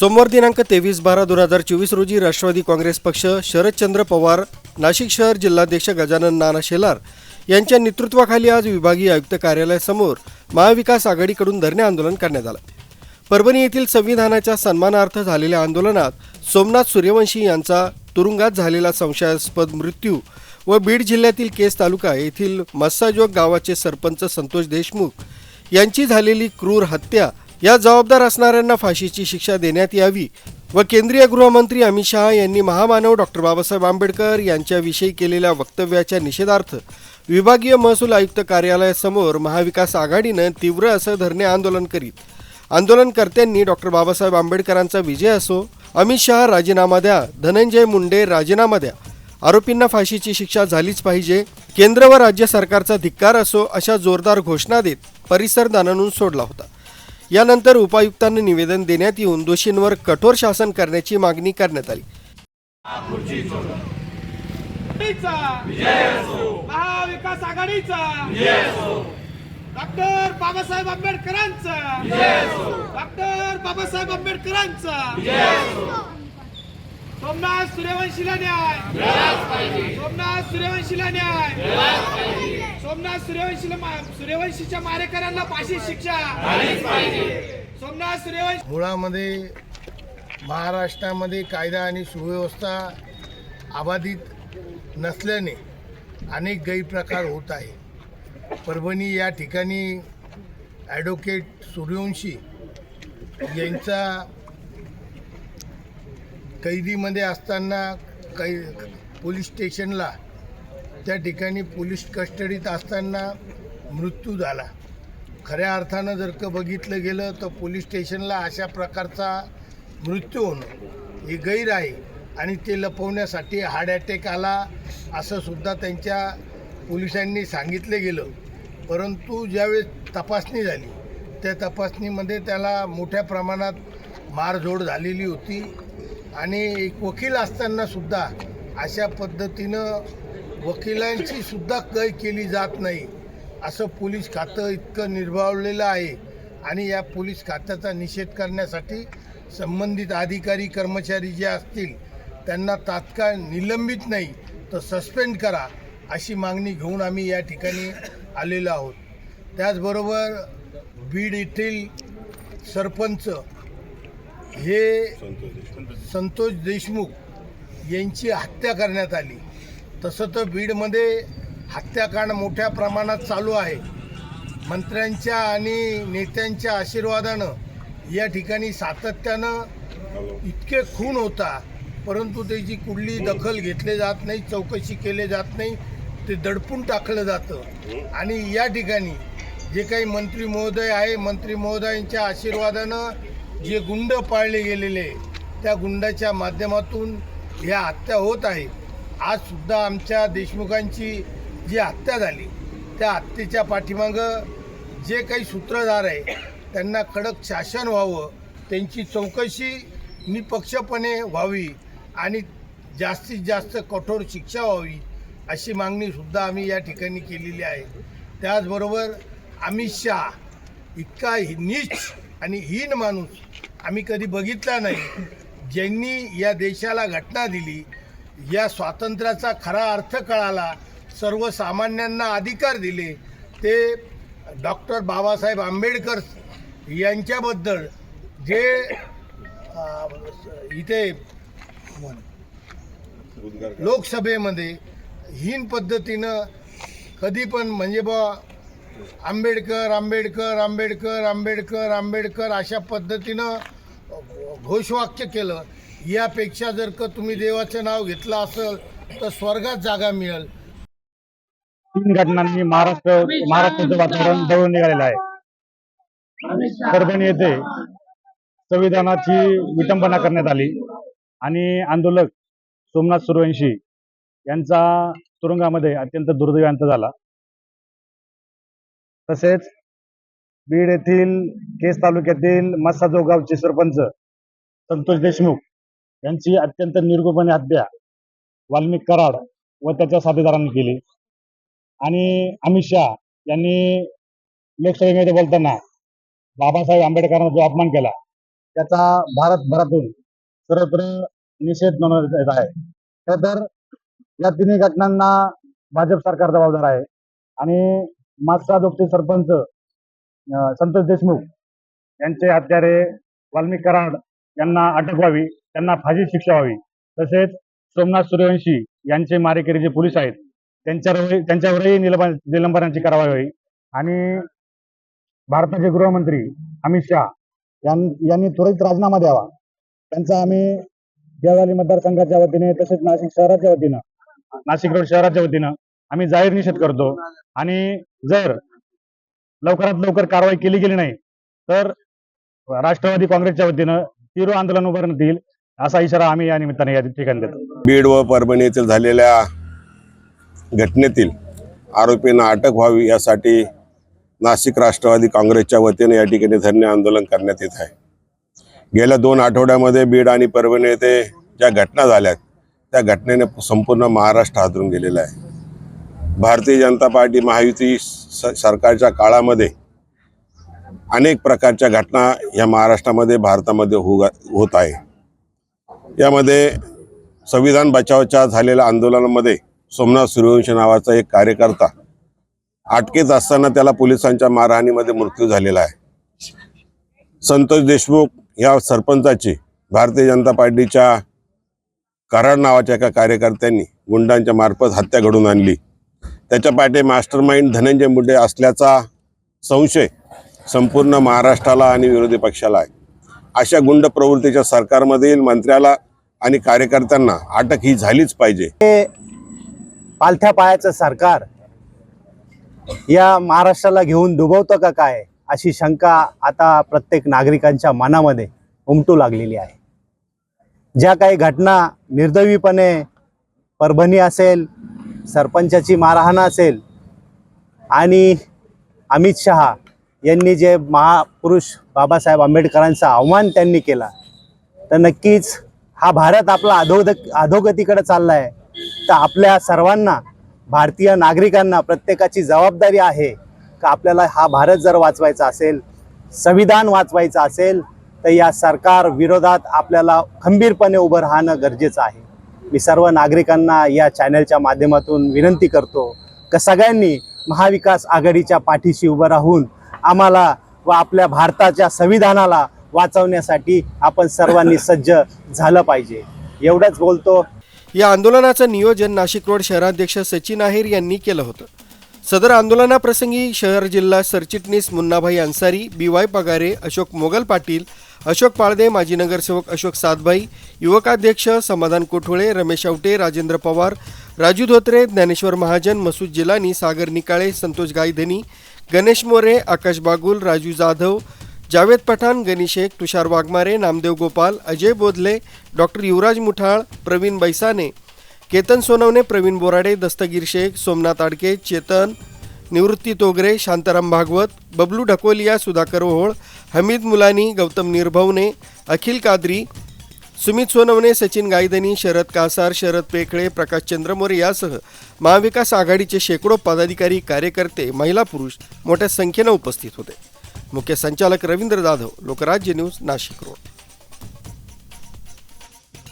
सोमवार दिनांक तेवीस बारा दोन हजार चोवीस रोजी राष्ट्रवादी काँग्रेस पक्ष शरदचंद्र पवार नाशिक शहर जिल्हाध्यक्ष गजानन नाना शेलार यांच्या नेतृत्वाखाली आज विभागीय आयुक्त कार्यालयासमोर महाविकास आघाडीकडून धरणे आंदोलन करण्यात आलं. परभणी येथील संविधानाच्या सन्मानार्थ झालेल्या आंदोलनात सोमनाथ सूर्यवंशी यांचा तुरुंगात झालेला संशयास्पद मृत्यू व बीड जिल्ह्यातील केस तालुका येथील मस्साजोग गावाचे सरपंच संतोष देशमुख यांची झालेली क्रूर हत्या या जबाबदार असणाऱ्यांना फाशीची शिक्षा देण्यात यावी व केंद्रीय गृहमंत्री अमित शहा यांनी महामानव डॉक्टर बाबासाहेब आंबेडकर यांच्याविषयी केलेल्या वक्तव्याच्या निषेधार्थ विभागीय महसूल आयुक्त कार्यालयासमोर महाविकास आघाडीनं तीव्र असं धरणे आंदोलन करीत. आंदोलनकर्त्यांनी डॉक्टर बाबासाहेब आंबेडकरांचा विजय असो अमित शहा राजीनामा द्या धनंजय मुंडे राजीनामा द्या. आरोपींना फाशीची शिक्षा झालीच पाहिजे केंद्र व राज्य सरकारचा धिक्कार असो अशा जोरदार घोषणा देत परिसर दानानून सोडला होता. यानंतर उपायुक्तांना निवेदन देण्यात येऊन दोषींवर कठोर शासन करण्याची मागणी करण्यात आली. महाविकास आघाडीचा. डॉक्टर बाबासाहेब आंबेडकरांचा. डॉक्टर बाबासाहेब आंबेडकरांचा. सोमनाथ सूर्यवंशीला न्याय. सोमनाथ सूर्यवंशीला न्याय. सोमनाथ सूर्यवंशीला सूर्यवंशीच्या मारेकऱ्यांना फाशी शिक्षा. सोमनाथ सूर्यवंशी मुळामध्ये महाराष्ट्रामध्ये कायदा आणि सुव्यवस्था अबाधित नसल्याने अनेक गैरप्रकार होत आहे. परभणी या ठिकाणी ॲडव्होकेट सूर्यवंशी यांचा कैदीमध्ये असताना कै पोलीस स्टेशनला त्या ठिकाणी पोलीस कस्टडीत असताना मृत्यू झाला. खऱ्या अर्थानं जर का बघितलं गेलं तर पोलीस स्टेशनला अशा प्रकारचा मृत्यू होणं हे गैर आहे आणि ते लपवण्यासाठी हार्ट अटॅक आला असं सुद्धा त्यांच्या पोलिसांनी सांगितलं गेलं. परंतु ज्यावेळेस तपासणी झाली त्या तपासणीमध्ये त्याला मोठ्या प्रमाणात मारझोड झालेली होती. आणि एक वकील असताना सुद्धा अशा पद्धतीनं वकिलांची सुद्धा कै केली जात नाही. असं पोलीस खातं इतकं निर्भावलेलं आहे आणि या पोलीस खात्याचा निषेध करण्यासाठी संबंधित अधिकारी कर्मचारी जे असतील त्यांना तात्काळ निलंबित नाही तर सस्पेंड करा अशी मागणी घेऊन आम्ही या ठिकाणी आलेलो आहोत. त्याचबरोबर बीड येथील सरपंच हे संतोष देशमुख. यांची हत्या करण्यात आली. तसं तर बीडमध्ये हत्याकांड मोठ्या प्रमाणात चालू आहे. मंत्र्यांच्या आणि नेत्यांच्या आशीर्वादानं या ठिकाणी सातत्यानं इतके खून होता परंतु त्याची कुठली दखल घेतली जात नाही चौकशी केली जात नाही ते दडपून टाकलं जातं. आणि या ठिकाणी जे काही मंत्री महोदय आहे मंत्री महोदयांच्या आशीर्वादानं जे गुंड पाळले गेलेले त्या गुंडाच्या माध्यमातून ह्या हत्या होत आहे. आजसुद्धा आमच्या देशमुखांची जी हत्या झाली त्या हत्येच्या पाठीमागं जे काही सूत्रधार आहे त्यांना कडक शासन व्हावं त्यांची चौकशी निपक्षपणे व्हावी आणि जास्तीत जास्त कठोर शिक्षा व्हावी अशी मागणीसुद्धा आम्ही या ठिकाणी केलेली आहे. त्याचबरोबर अमित शहा इतका हि- आणि हीन माणूस आम्ही कधी बघितला नाही. ज्यांनी या देशाला घटना दिली या स्वातंत्र्याचा खरा अर्थ कळाला सर्वसामान्यांना अधिकार दिले ते डॉक्टर बाबासाहेब आंबेडकर यांच्याबद्दल जे इथे लोकसभेमध्ये हीन पद्धतीनं कधी पण म्हणजे बा आंबेडकर आंबेडकर आंबेडकर आंबेडकर आंबेडकर अशा पद्धतीनं घोषवाक्य केलं. यापेक्षा जर का तुम्ही देवाचं नाव घेतलं असेल तर स्वर्गात जागा मिळेल. तीन घटनांनी महाराष्ट्र महाराष्ट्राचं वातावरण दळून निघालेलं आहे. परभणी येथे संविधानाची विटंबना करण्यात आली आणि आंदोलक सोमनाथ सूर्यवंशी यांचा तुरुंगामध्ये अत्यंत दुर्दैवी अंत झाला. तसेच बीड येथील केस तालुक्यातील मस्साजो गावचे सरपंच संतोष देशमुख यांची अत्यंत निर्गोपणे हत्या वाल्मिक कराड व त्याच्या साथीदारांनी केली. आणि अमित शहा यांनी लोकसभेमध्ये बोलताना बाबासाहेब आंबेडकरांना जो अपमान केला त्याचा भारतभरातून सर्वत्र निषेध नोंदवण्यात येत आहे. खरं तर या तिन्ही घटनांना भाजप सरकार जबाबदार आहे. आणि मासाजोगचे सरपंच संतोष देशमुख यांचे हत्यारे वाल्मिक कराड यांना अटक व्हावी त्यांना फाशी शिक्षा व्हावी. तसेच सोमनाथ सूर्यवंशी यांचे मारेकरी जे पोलीस आहेत त्यांच्यावर त्यांच्यावरही निलंबन निलंबनाची कारवाई व्हावी. आणि भारताचे गृहमंत्री अमित शहा यां- यांनी त्वरित राजीनामा द्यावा. त्यांचा आम्ही देवाली मतदारसंघाच्या वतीने तसेच नाशिक शहराच्या वतीनं नाशिक रोड शहराच्या वतीनं आम्ही जाहीर निषेध करतो. आणि जर लवकरात लवकर कारवाई केली गेली नाही तर राष्ट्रवादी काँग्रेसच्या वतीनं तीव्र आंदोलन उभारण्यात येईल असा इशारा आम्ही या निमित्ताने या ठिकाणी देतो. बीड व परभणी येथील झालेल्या घटनेतील आरोपींना अटक व्हावी यासाठी नाशिक राष्ट्रवादी काँग्रेसच्या वतीने या ठिकाणी धरणे आंदोलन करण्यात येत आहे. गेल्या दोन आठवड्यामध्ये बीड आणि परभणी येथे ज्या घटना झाल्यात त्या घटनेने संपूर्ण महाराष्ट्र हादरून गेलेला आहे. भारतीय जनता पार्टी महायुती स सरकारच्या काळामध्ये अनेक प्रकारच्या घटना या महाराष्ट्रामध्ये भारतामध्ये हो होत आहे. यामध्ये संविधान बचावच्या झालेल्या आंदोलनामध्ये सोमनाथ सूर्यवंशी नावाचा एक कार्यकर्ता अटकेत असताना त्याला पोलिसांच्या मारहाणीमध्ये मृत्यू झालेला आहे. संतोष देशमुख या सरपंचाची भारतीय जनता पार्टीच्या कराड नावाच्या एका कार्यकर्त्यांनी गुंडांच्या मार्फत हत्या घडून आणली. त्याच्या पाठी मास्टर माइंड धनंजय मुंडे असल्याचा संशय संपूर्ण महाराष्ट्राला आणि विरोधी पक्षाला आहे. अशा गुंड प्रवृत्तीच्या सरकारमधील मंत्र्याला आणि कार्यकर्त्यांना अटक ही झालीच पाहिजे. हे पालथ्या पायाचं सरकार या महाराष्ट्राला घेऊन डुबवतं का काय अशी शंका आता प्रत्येक नागरिकांच्या मनामध्ये उमटू लागलेली आहे. ज्या काही घटना निर्दयीपणे परभणी असेल सरपंचाची मारहाण असेल आणि अमित शहा यांनी जे महापुरुष बाबासाहेब आंबेडकरांचा आव्हान त्यांनी केला तर नक्कीच हा भारत आपला अधोद अधोगतीकडे चालला आहे तर आपल्या सर्वांना भारतीय नागरिकांना प्रत्येकाची जबाबदारी आहे का आपल्याला हा भारत जर वाचवायचा असेल संविधान वाचवायचं असेल तर या सरकार विरोधात आपल्याला खंबीरपणे उभं राहणं गरजेचं आहे. मी सर्व नागरिकांना या चॅनलच्या माध्यमातून विनंती करतो का सगळ्यांनी महाविकास आघाडीच्या पाठीशी उभं राहून आम्हाला व आपल्या भारताच्या संविधानाला वाचवण्यासाठी आपण सर्वांनी सज्ज झालं पाहिजे. एवढंच बोलतो. या आंदोलनाचं नियोजन नाशिक रोड शहराध्यक्ष सचिन आहेर यांनी केलं होतं. सदर आंदोलनाप्रसंगी शहर जिल्हा सरचिटणीस मुन्नाभाई अन्सारी बी वाय पगारे अशोक मोगल पाटील अशोक पाळदे माजी नगरसेवक अशोक सातभाई युवकाध्यक्ष समाधान कोठोळे रमेश आवटे राजेंद्र पवार राजू धोत्रे ज्ञानेश्वर महाजन मसूद जिलानी सागर निकाळे संतोष गायधनी गणेश मोरे आकाश बागुल राजू जाधव जावेद पठाण गणेश शेख तुषार वाघमारे नामदेव गोपाल अजय बोधले डॉक्टर युवराज मुठाळ प्रवीण बैसाने केतन सोनवणे प्रवीण बोराडे दस्तगीर शेख सोमनाथ आडके चेतन निवृत्ती तोगरे शांताराम भागवत बबलू ढकोलिया सुधाकर ओहोळ हमीद मुलानी गौतम निर्भवने अखिल कादरी सुमित सोनवणे सचिन गायदनी शरद कासार शरद पेखळे प्रकाश चंद्रमोरे यासह महाविकास आघाडीचे शेकडो पदाधिकारी कार्यकर्ते महिला पुरुष मोठ्या संख्येनं उपस्थित होते. मुख्य संचालक रवींद्र जाधव लोकराज्य न्यूज नाशिक रोड.